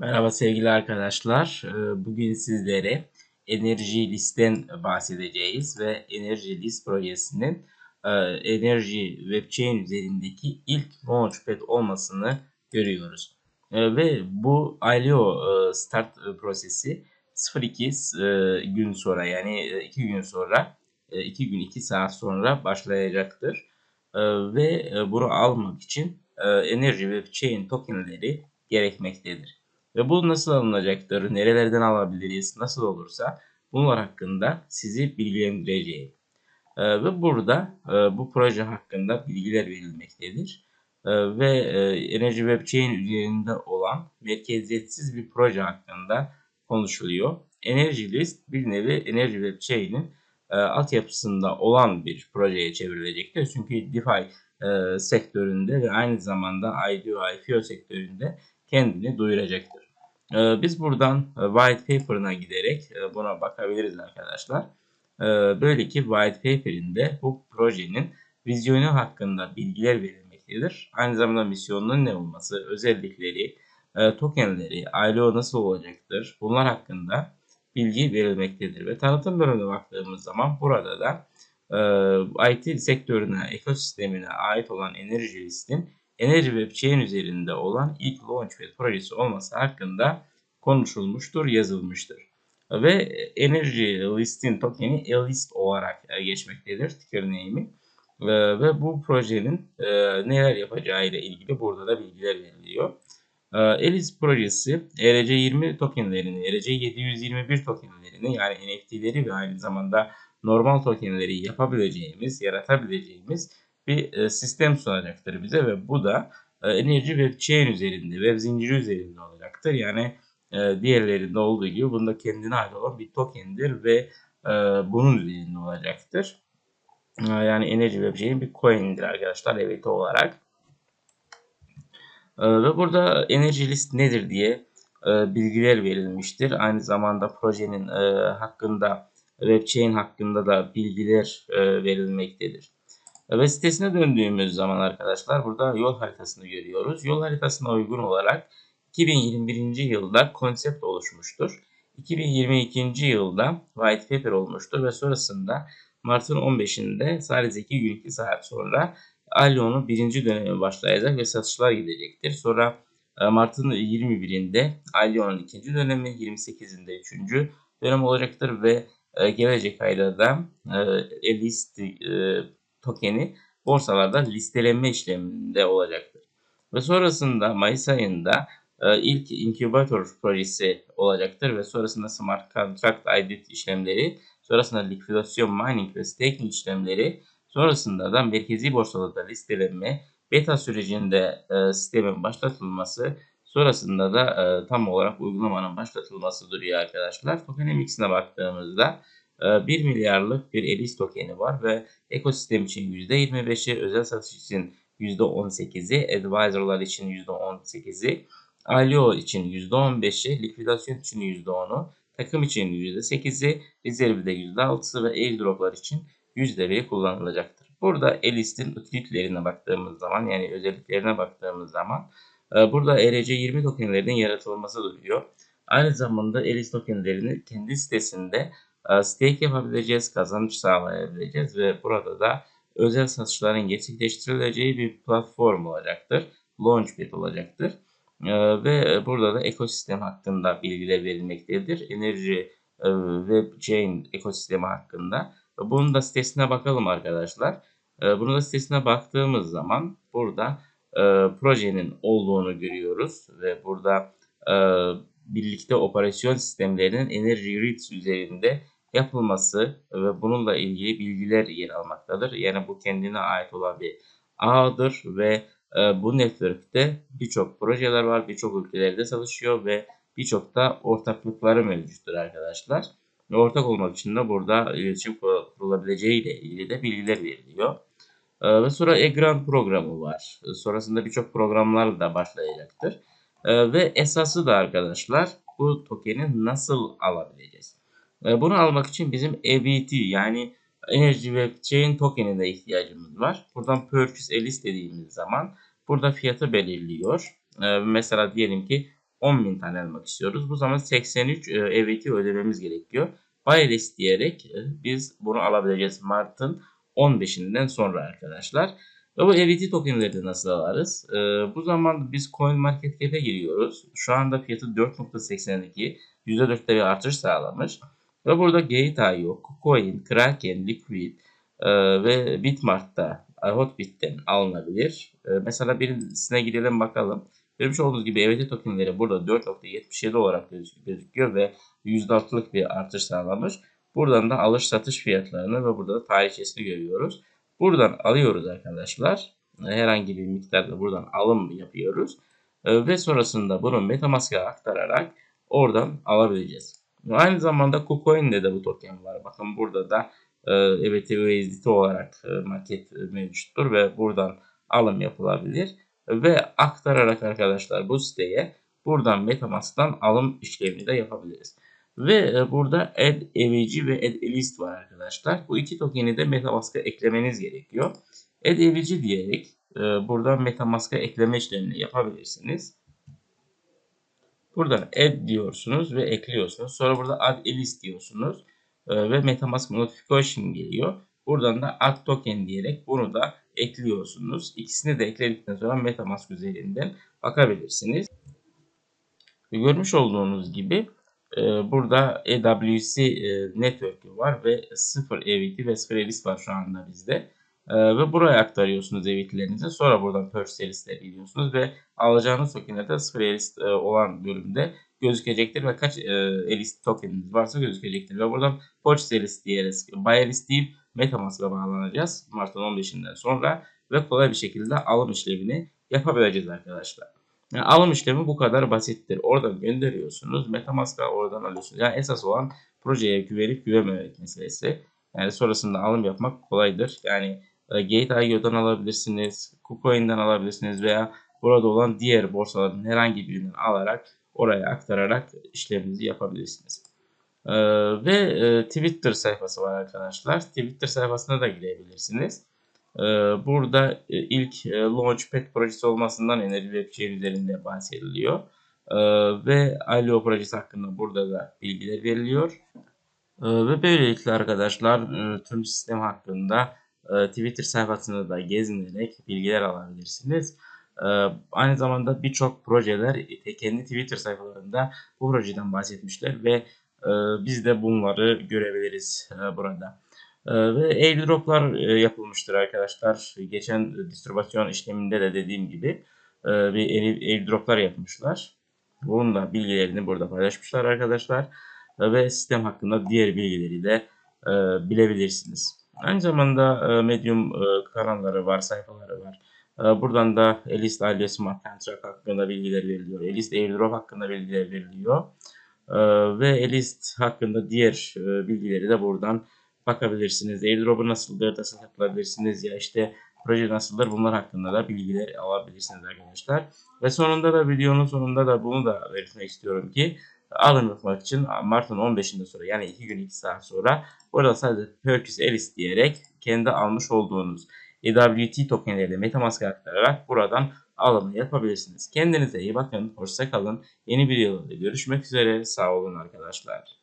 Merhaba sevgili arkadaşlar. Ee, Bugün sizlere Enerji List'ten bahsedeceğiz ve Enerji List projesinin e, Enerji Webchain üzerindeki ilk Launchpad olmasını görüyoruz. E, ve bu ILO e, start prosesi 02 gün sonra yani 2 gün sonra 2 gün 2 saat sonra başlayacaktır. Ve bunu almak için Enerji Webchain tokenleri gerekmektedir. Ve bu nasıl alınacaktır, nerelerden alabiliriz, nasıl olursa bunlar hakkında sizi bilgilendireceğim. Ee, ve burada e, bu proje hakkında bilgiler verilmektedir. Ee, ve e, Enerji Web Chain üzerinde olan merkeziyetsiz bir proje hakkında konuşuluyor. Enerji List bir nevi Enerji Web Chain'in e, altyapısında olan bir projeye çevrilecektir. Çünkü DeFi e, sektöründe ve aynı zamanda IDO, IFO sektöründe kendini duyuracaktır. Ee, biz buradan e, white paper'ına giderek e, buna bakabiliriz arkadaşlar. Ee, böyle ki white paper'inde bu projenin vizyonu hakkında bilgiler verilmektedir. Aynı zamanda misyonunun ne olması, özellikleri, e, tokenleri, ILO nasıl olacaktır bunlar hakkında bilgi verilmektedir. Ve tanıtım bölümüne baktığımız zaman burada da IT sektörüne, ekosistemine ait olan enerji listin Enerji Web Chain üzerinde olan ilk Launchpad projesi olması hakkında konuşulmuştur, yazılmıştır. Ve Enerji List'in tokeni ELIST olarak e, geçmektedir ticker name'i. Ve bu projenin e, neler yapacağı ile ilgili burada da bilgiler veriliyor. ELIST projesi ERC20 tokenlerini, ERC721 tokenlerini yani NFT'leri ve aynı zamanda normal tokenleri yapabileceğimiz, yaratabileceğimiz bir e, sistem sunacaktır bize ve bu da e, enerji web chain üzerinde, web zinciri üzerinde olacaktır. Yani e, diğerlerinde olduğu gibi bunda kendine ait olan bir tokendir ve bunun üzerinde olacaktır. Yani enerji web chain bir coin'dir arkadaşlar evet olarak. Ve burada enerji list nedir diye bilgiler verilmiştir. Aynı zamanda projenin hakkında, web chain hakkında da bilgiler verilmektedir. Ve sitesine döndüğümüz zaman arkadaşlar burada yol haritasını görüyoruz. Yol haritasına uygun olarak 2021. yılda konsept oluşmuştur. 2022. yılda white paper olmuştur ve sonrasında Mart'ın 15'inde sadece 2 gün 2 saat sonra Alion'un birinci dönemi başlayacak ve satışlar gidecektir. Sonra e, Mart'ın 21'inde Alion'un ikinci dönemi, 28'inde üçüncü dönem olacaktır ve e, gelecek ayda da e, list tokeni borsalarda listelenme işleminde olacaktır. Ve sonrasında Mayıs ayında e, ilk incubator projesi olacaktır ve sonrasında smart contract ID işlemleri, sonrasında likvidasyon mining ve staking işlemleri, sonrasında da merkezi borsalarda listelenme, beta sürecinde e, sistemin başlatılması, sonrasında da e, tam olarak uygulamanın başlatılması duruyor arkadaşlar. Tokenomics'ine baktığımızda 1 ee, milyarlık bir ELIS tokeni var ve ekosistem için %25'i, özel satış için %18'i, advisorlar için %18'i, ILO için %15'i, likvidasyon için %10'u, takım için %8'i, rezervde %6'sı ve airdroplar için %1'i kullanılacaktır. Burada ELIS'in utilitlerine baktığımız zaman yani özelliklerine baktığımız zaman e, burada ERC20 tokenlerinin yaratılması duruyor. Aynı zamanda ELIS tokenlerini kendi sitesinde stake yapabileceğiz, kazanç sağlayabileceğiz ve burada da özel satışların gerçekleştirileceği bir platform olacaktır. Launchpad olacaktır. E, ve burada da ekosistem hakkında bilgiler verilmektedir. Enerji e, Web Chain ekosistemi hakkında. Bunun da sitesine bakalım arkadaşlar. Bunun da sitesine baktığımız zaman burada projenin olduğunu görüyoruz ve burada birlikte operasyon sistemlerinin Energy Grids üzerinde yapılması ve bununla ilgili bilgiler yer almaktadır. Yani bu kendine ait olan bir ağdır ve e, bu network'te birçok projeler var, birçok ülkelerde çalışıyor ve birçok da ortaklıkları mevcuttur arkadaşlar. Ve ortak olmak için de burada iletişim kurulabileceği ile ilgili de bilgiler veriliyor. E, ve sonra e-grant programı var. Sonrasında birçok programlar da başlayacaktır. E, ve esası da arkadaşlar bu tokeni nasıl alabileceğiz? Bunu almak için bizim EBT yani Energy Web Chain token'ine ihtiyacımız var. Buradan Purchase a list dediğimiz zaman burada fiyatı belirliyor. E, mesela diyelim ki 10.000 tane almak istiyoruz. Bu zaman 83 e, EVT ödememiz gerekiyor. Buy list diyerek e, biz bunu alabileceğiz Mart'ın 15'inden sonra arkadaşlar. Ve bu EVT tokenleri de nasıl alırız? E, bu zaman biz CoinMarketCap'e giriyoruz. Şu anda fiyatı 4.82. %4'te bir artış sağlamış. Ve burada Gate.io, KuCoin, Kraken, Liquid e, ve Bitmart'ta Hotbit'ten alınabilir. E, mesela birisine gidelim bakalım. Görmüş olduğunuz gibi EVT tokenleri burada 4.77 olarak gözüküyor ve %6'lık bir artış sağlamış. Buradan da alış satış fiyatlarını ve burada da tarihçesini görüyoruz. Buradan alıyoruz arkadaşlar. Herhangi bir miktarda buradan alım yapıyoruz. E, ve sonrasında bunu Metamask'a aktararak oradan alabileceğiz. Aynı zamanda KuCoin'de de bu token var. Bakın burada da e, EBT USDT olarak e, market mevcuttur ve buradan alım yapılabilir. Ve aktararak arkadaşlar bu siteye buradan Metamask'tan alım işlemini de yapabiliriz. Ve e, burada add EVG ve add list var arkadaşlar. Bu iki tokeni de Metamask'a eklemeniz gerekiyor. Add EVG diyerek e, buradan Metamask'a ekleme işlemini yapabilirsiniz. Buradan add diyorsunuz ve ekliyorsunuz. Sonra burada add list diyorsunuz. E, ve Metamask notification geliyor. Buradan da add token diyerek bunu da ekliyorsunuz. İkisini de ekledikten sonra Metamask üzerinden bakabilirsiniz. Görmüş olduğunuz gibi e, burada AWC e, network'ü var ve 0 EVT ve 0 ELIS var şu anda bizde. E, ve buraya aktarıyorsunuz EVT'lerinizi. Sonra buradan ELIS'leri gidiyorsunuz ve alacağınız tokenlerde 0 ELIS e, olan bölümde gözükecektir ve kaç e, ELIS tokeniniz varsa gözükecektir. Ve buradan purchase ELIS diyerek buy ELIS deyip Metamask'a bağlanacağız Mart'ın 15'inden sonra ve kolay bir şekilde alım işlemini yapabileceğiz arkadaşlar. Yani alım işlemi bu kadar basittir. Oradan gönderiyorsunuz. Metamask'a oradan alıyorsunuz. Yani esas olan projeye güvenip güvenmemek meselesi. Yani sonrasında alım yapmak kolaydır. Yani Gate.io'dan alabilirsiniz. KuCoin'den alabilirsiniz veya burada olan diğer borsaların herhangi birinden alarak oraya aktararak işleminizi yapabilirsiniz. Ee, ve e, Twitter sayfası var arkadaşlar. Twitter sayfasına da girebilirsiniz. Burada e, ilk e, Launchpad projesi olmasından Enerji Web üzerinde bahsediliyor. Ve ILO projesi hakkında burada da bilgiler veriliyor. Ve böylelikle arkadaşlar e, tüm sistem hakkında e, Twitter sayfasında da gezinerek bilgiler alabilirsiniz. Ee, aynı zamanda birçok projeler e, kendi Twitter sayfalarında bu projeden bahsetmişler ve e, biz de bunları görebiliriz e, burada. E, ve airdroplar e, yapılmıştır arkadaşlar. Geçen distribüsyon işleminde de dediğim gibi e, bir airdroplar yapmışlar. Bunun da bilgilerini burada paylaşmışlar arkadaşlar. E, ve sistem hakkında diğer bilgileri de e, bilebilirsiniz. Aynı zamanda e, Medium e, kanalları var, sayfaları var. E, buradan da Elist Alias Smart Contract hakkında bilgiler veriliyor. Elist Airdrop hakkında bilgiler veriliyor. E, ve Elist hakkında diğer bilgileri de buradan bakabilirsiniz. Airdrop'u nasıldır, nasıl yapılabilirsiniz ya işte proje nasıldır bunlar hakkında da bilgiler alabilirsiniz arkadaşlar. Ve sonunda da videonun sonunda da bunu da belirtmek istiyorum ki alım yapmak için Mart'ın 15'inde sonra yani 2 gün 2 saat sonra burada sadece Purchase Alice diyerek kendi almış olduğunuz EWT tokenleri Metamask'a aktararak buradan alımı yapabilirsiniz. Kendinize iyi bakın. Hoşça kalın. Yeni videolarda görüşmek üzere. Sağ olun arkadaşlar.